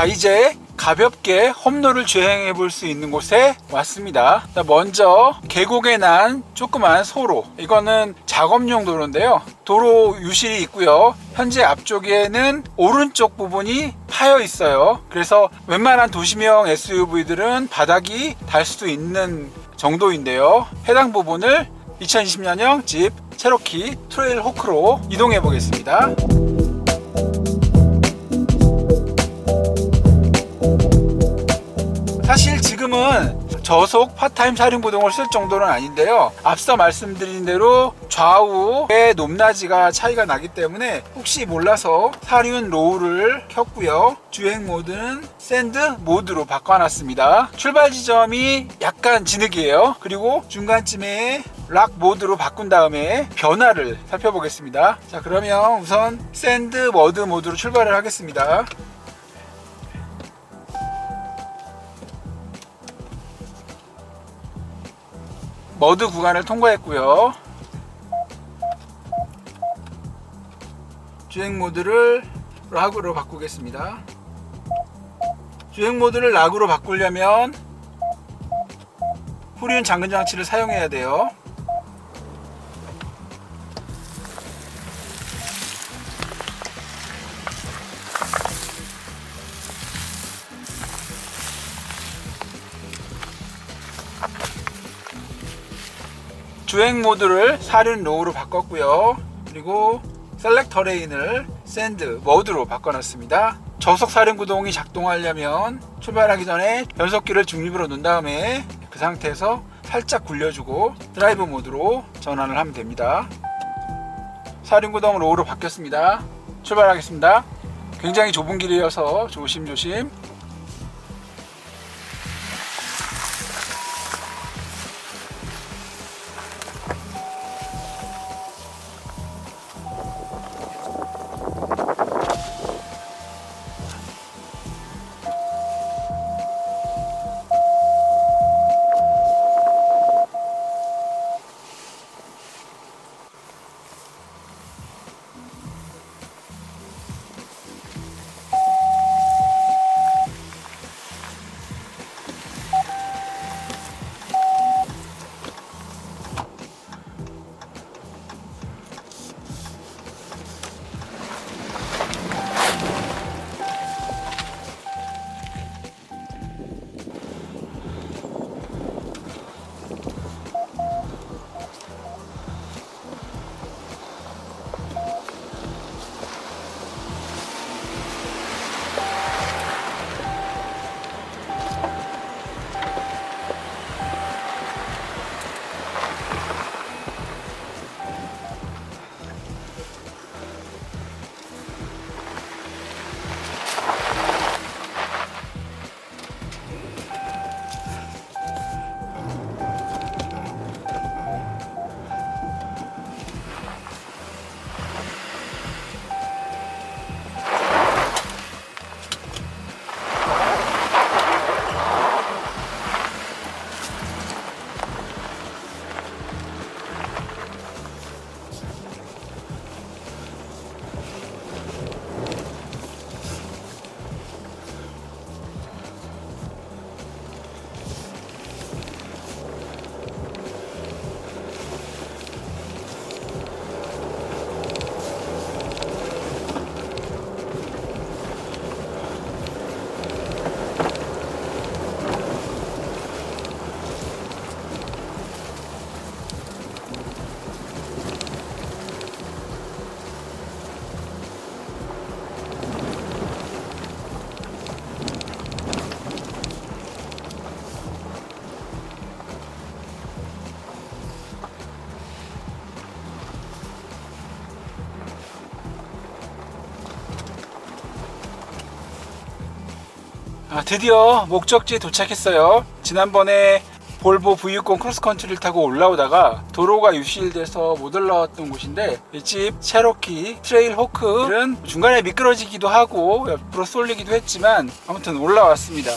자 이제 가볍게 험로를 주행해 볼 수 있는 곳에 왔습니다. 자, 먼저 계곡에 난 조그만 소로 이거는 작업용 도로인데요. 도로 유실이 있고요. 현재 앞쪽에는 오른쪽 부분이 파여 있어요. 그래서 웬만한 도시명 SUV들은 바닥이 달 수도 있는 정도인데요. 해당 부분을 2020년형 집 체로키 트레일 호크로 이동해 보겠습니다. 지금은 저속 파타임 사륜구동을 쓸 정도는 아닌데요. 앞서 말씀드린 대로 좌우의 높낮이가 차이가 나기 때문에 혹시 몰라서 사륜 로우를 켰고요. 주행 모드는 샌드 모드로 바꿔놨습니다. 출발 지점이 약간 진흙이에요. 그리고 중간쯤에 락 모드로 바꾼 다음에 변화를 살펴보겠습니다. 자 그러면 우선 샌드 머드 모드로 출발을 하겠습니다. 머드 구간을 통과했고요. 주행 모드를 락으로 바꾸겠습니다. 주행 모드를 락으로 바꾸려면 후륜 잠근 장치를 사용해야 돼요. 주행 모드를 사륜 로우로 바꿨고요. 그리고 셀렉터 레인을 샌드 모드로 바꿔놨습니다. 저속 사륜 구동이 작동하려면 출발하기 전에 변속기를 중립으로 놓은 다음에 그 상태에서 살짝 굴려주고 드라이브 모드로 전환을 하면 됩니다. 사륜 구동 로우로 바뀌었습니다. 출발하겠습니다. 굉장히 좁은 길이어서 조심조심 아, 드디어 목적지에 도착했어요. 지난번에 볼보 V60 크로스컨트리를 타고 올라오다가 도로가 유실돼서 못 올라왔던 곳인데 이 집 체로키 트레일 호크는 중간에 미끄러지기도 하고 옆으로 쏠리기도 했지만 아무튼 올라왔습니다.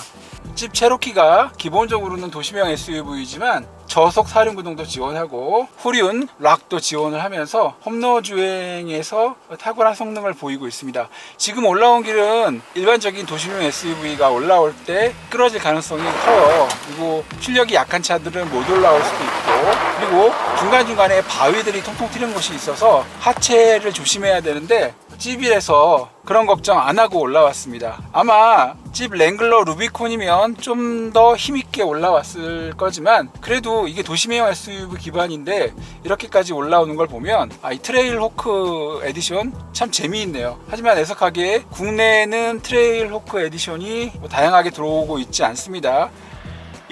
집 체로키가 기본적으로는 도시명 SUV이지만 저속 사륜 구동도 지원하고 후륜 락도 지원을 하면서 험로 주행에서 탁월한 성능을 보이고 있습니다. 지금 올라온 길은 일반적인 도시용 SUV가 올라올 때 끌어질 가능성이 커요. 그리고 출력이 약한 차들은 못 올라올 수도 있고 그리고 중간중간에 바위들이 통통 튀는 곳이 있어서 하체를 조심해야 되는데 찝이라서 그런 걱정 안 하고 올라왔습니다. 아마 집 랭글러 루비콘이면 좀 더 힘있게 올라왔을 거지만 그래도 이게 도심형 SUV 기반인데 이렇게까지 올라오는 걸 보면 아, 이 트레일 호크 에디션 참 재미있네요. 하지만 애석하게 국내에는 트레일 호크 에디션이 뭐 다양하게 들어오고 있지 않습니다.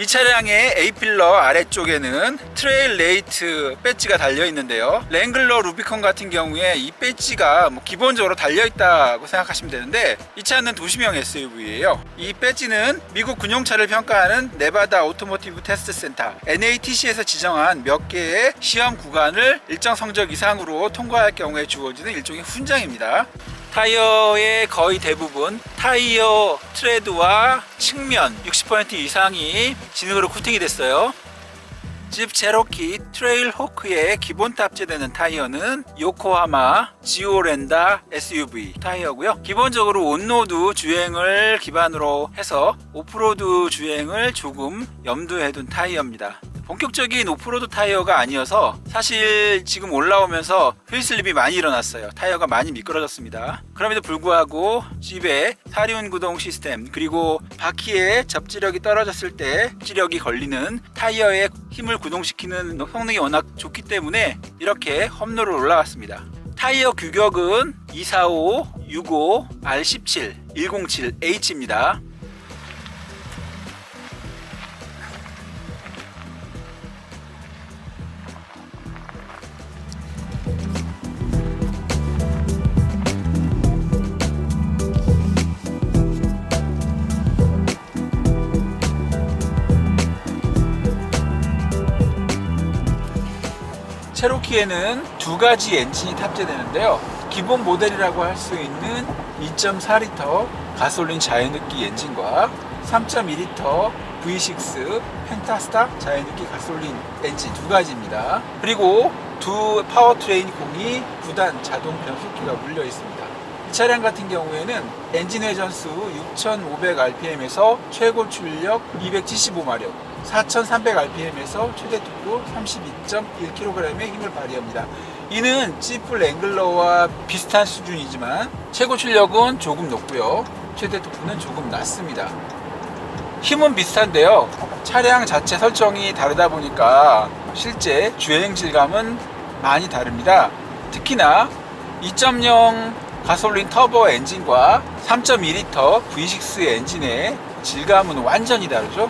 이 차량의 A필러 아래쪽에는 트레일 레이트 배지가 달려 있는데요. 랭글러 루비콘 같은 경우에 이 배지가 뭐 기본적으로 달려 있다고 생각하시면 되는데 이 차는 도시명 SUV예요. 이 배지는 미국 군용차를 평가하는 네바다 오토모티브 테스트 센터 NATC에서 지정한 몇 개의 시험 구간을 일정 성적 이상으로 통과할 경우에 주어지는 일종의 훈장입니다. 타이어의 거의 대부분 타이어 트레드와 측면 60% 이상이 진흙으로 코팅이 됐어요. 집 제로키 트레일 호크에 기본 탑재되는 타이어는 요코하마 지오렌다 SUV 타이어고요. 기본적으로 온로드 주행을 기반으로 해서 오프로드 주행을 조금 염두에 둔 타이어입니다. 본격적인 오프로드 타이어가 아니어서 사실 지금 올라오면서 휠슬립이 많이 일어났어요. 타이어가 많이 미끄러졌습니다. 그럼에도 불구하고 집에 사륜 구동 시스템 그리고 바퀴에 접지력이 떨어졌을 때 접지력이 걸리는 타이어의 힘을 구동시키는 성능이 워낙 좋기 때문에 이렇게 험로를 올라왔습니다. 타이어 규격은 245, 65, R17, 107H입니다. 체로키에는 두 가지 엔진이 탑재되는데요. 기본 모델이라고 할 수 있는 2.4L 가솔린 자연흡기 엔진과 3.2L V6 펜타스타 자연흡기 가솔린 엔진 두 가지입니다. 그리고 두 파워트레인 공이 9단 자동 변속기가 물려 있습니다. 이 차량 같은 경우에는 엔진 회전수 6,500rpm에서 최고 출력 275마력, 4,300rpm에서 최대 속도 32.1kg의 힘을 발휘합니다. 이는 지프 랭글러와 비슷한 수준이지만 최고 출력은 조금 높고요. 최대 속도는 조금 낮습니다. 힘은 비슷한데요. 차량 자체 설정이 다르다 보니까 실제 주행 질감은 많이 다릅니다. 특히나 2.0 가솔린 터보 엔진과 3.2L V6 엔진의 질감은 완전히 다르죠.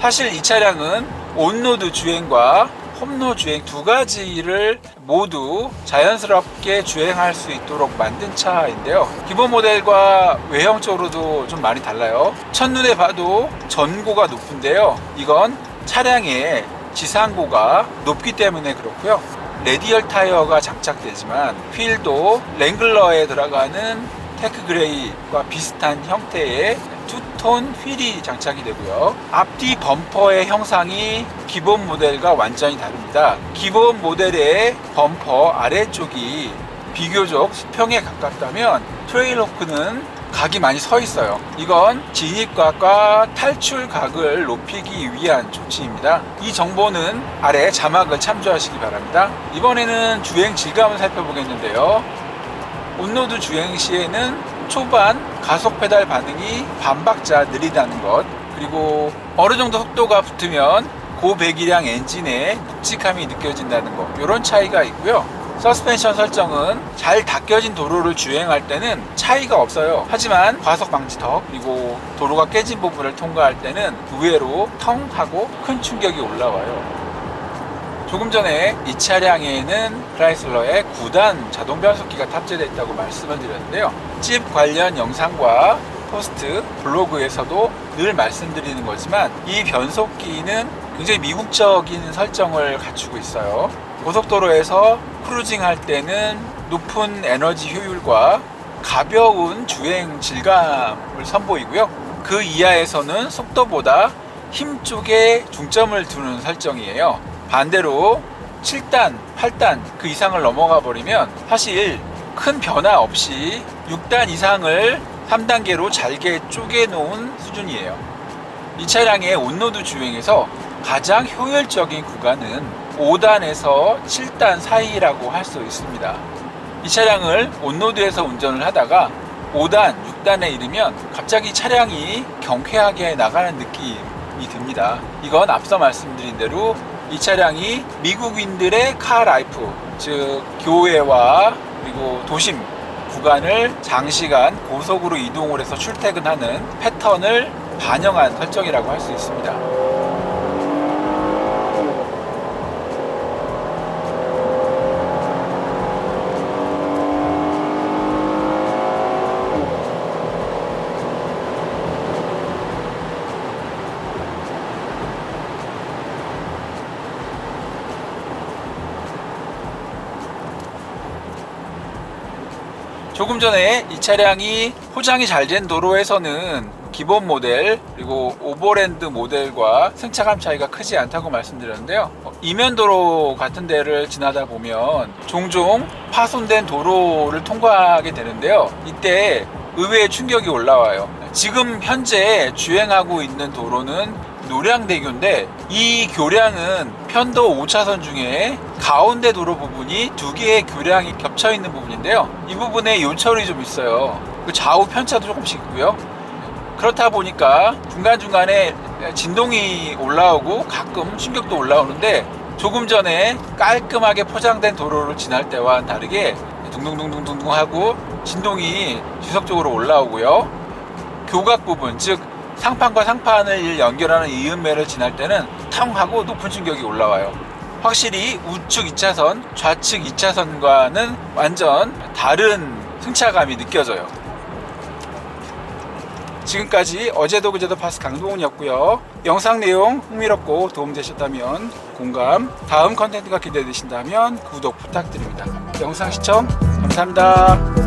사실 이 차량은 온로드 주행과 홈로 주행 두 가지를 모두 자연스럽게 주행할 수 있도록 만든 차인데요. 기본 모델과 외형적으로도 좀 많이 달라요. 첫눈에 봐도 전고가 높은데요. 이건 차량의 지상고가 높기 때문에 그렇고요. 레디얼 타이어가 장착되지만 휠도 랭글러에 들어가는 테크 그레이와 비슷한 형태의 투톤 휠이 장착이 되고요. 앞뒤 범퍼의 형상이 기본 모델과 완전히 다릅니다. 기본 모델의 범퍼 아래쪽이 비교적 수평에 가깝다면 트레일호크는 각이 많이 서 있어요. 이건 진입각과 탈출각을 높이기 위한 조치입니다. 이 정보는 아래 자막을 참조하시기 바랍니다. 이번에는 주행 질감을 살펴보겠는데요. 온로드 주행 시에는 초반 가속 페달 반응이 반박자 느리다는 것 그리고 어느 정도 속도가 붙으면 고배기량 엔진의 묵직함이 느껴진다는 것 이런 차이가 있고요. 서스펜션 설정은 잘 닦여진 도로를 주행할 때는 차이가 없어요. 하지만 과속 방지턱 그리고 도로가 깨진 부분을 통과할 때는 의외로 텅 하고 큰 충격이 올라와요 조금 전에 이 차량에는 크라이슬러의 9단 자동 변속기가 탑재되어 있다고 말씀을 드렸는데요. 집 관련 영상과 포스트, 블로그에서도 늘 말씀드리는 거지만 이 변속기는 굉장히 미국적인 설정을 갖추고 있어요. 고속도로에서 크루징 할 때는 높은 에너지 효율과 가벼운 주행 질감을 선보이고요. 그 이하에서는 속도보다 힘 쪽에 중점을 두는 설정이에요. 반대로 7단, 8단 그 이상을 넘어가 버리면 사실 큰 변화 없이 6단 이상을 3단계로 잘게 쪼개 놓은 수준이에요. 이 차량의 온로드 주행에서 가장 효율적인 구간은 5단에서 7단 사이라고 할 수 있습니다. 이 차량을 온로드에서 운전을 하다가 5단, 6단에 이르면 갑자기 차량이 경쾌하게 나가는 느낌이 듭니다. 이건 앞서 말씀드린 대로 이 차량이 미국인들의 카 라이프, 즉 교외와 그리고 도심 구간을 장시간 고속으로 이동을 해서 출퇴근하는 패턴을 반영한 설정이라고 할 수 있습니다. 조금 전에 이 차량이 포장이 잘 된 도로에서는 기본 모델 그리고 오버랜드 모델과 승차감 차이가 크지 않다고 말씀드렸는데요. 어, 이면도로 같은 데를 지나다 보면 종종 파손된 도로를 통과하게 되는데요. 이때 의외의 충격이 올라와요. 지금 현재 주행하고 있는 도로는 노량대교인데 이 교량은 편도 5차선 중에 가운데 도로 부분이 두 개의 교량이 겹쳐 있는 부분인데요. 이 부분에 요철이 좀 있어요. 그 좌우 편차도 조금씩 있고요. 그렇다 보니까 중간중간에 진동이 올라오고 가끔 충격도 올라오는데 조금 전에 깔끔하게 포장된 도로를 지날 때와는 다르게 둥둥둥둥둥 하고 진동이 지속적으로 올라오고요. 교각 부분, 즉 상판과 상판을 연결하는 이음매를 지날 때는 탕 하고 높은 충격이 올라와요. 확실히 우측 2차선, 좌측 2차선과는 완전 다른 승차감이 느껴져요. 지금까지 어제도 그제도 파스 강동훈이었고요. 영상 내용 흥미롭고 도움되셨다면 공감, 다음 컨텐츠가 기대되신다면 구독 부탁드립니다. 영상 시청 감사합니다.